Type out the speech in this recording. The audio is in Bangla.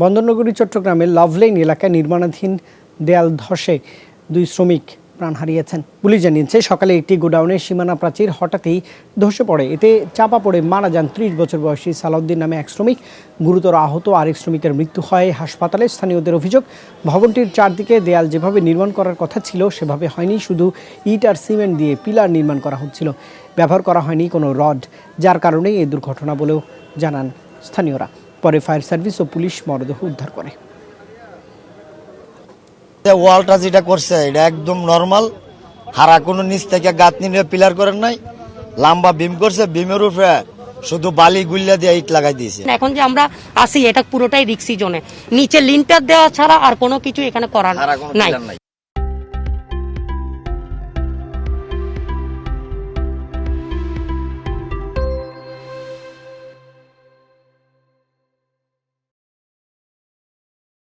বন্দরনগরী, চট্টগ্রামের লাভলেন এলাকায় নির্মাণাধীন দেয়াল ধসে দুই শ্রমিক প্রাণ হারিয়েছেন। পুলিশ জানিয়েছে, সকালে একটি গোডাউনের সীমানা প্রাচীর হঠাৎই ধসে পড়ে। এতে চাপা পড়ে মারা যান ত্রিশ বছর বয়সী সালাউদ্দিন নামে এক শ্রমিক। গুরুতর আহত আরেক শ্রমিকের মৃত্যু হয় হাসপাতালে। স্থানীয়দের অভিযোগ, ভবনটির চারদিকে দেয়াল যেভাবে নির্মাণ করার কথা ছিল, সেভাবে হয়নি। শুধু ইট আর সিমেন্ট দিয়ে পিলার নির্মাণ করা হচ্ছিল। ব্যবহার করা হয়নি কোনো রড, যার কারণেই এই দুর্ঘটনা বলেও জানান স্থানীয়রা। পরে ফায়ার সার্ভিস ও পুলিশ মরদেহ উদ্ধার করে। ওয়ালটা যেটা করছে এটা একদম নর্মাল হারা কোনো নিচ থেকে গাত নিয়ে পিলার করেন নাই। লম্বা বিম করছে বিমের উপরে শুধু বালি গুল্লা দিয়ে ইট লাগাই দিয়েছে। এখন যে আমরা আসি এটা পুরোটাই রিক্সি জোনে। নিচে লিন্টার দেওয়া ছাড়া আর কোনো কিছু এখানে করার নাই।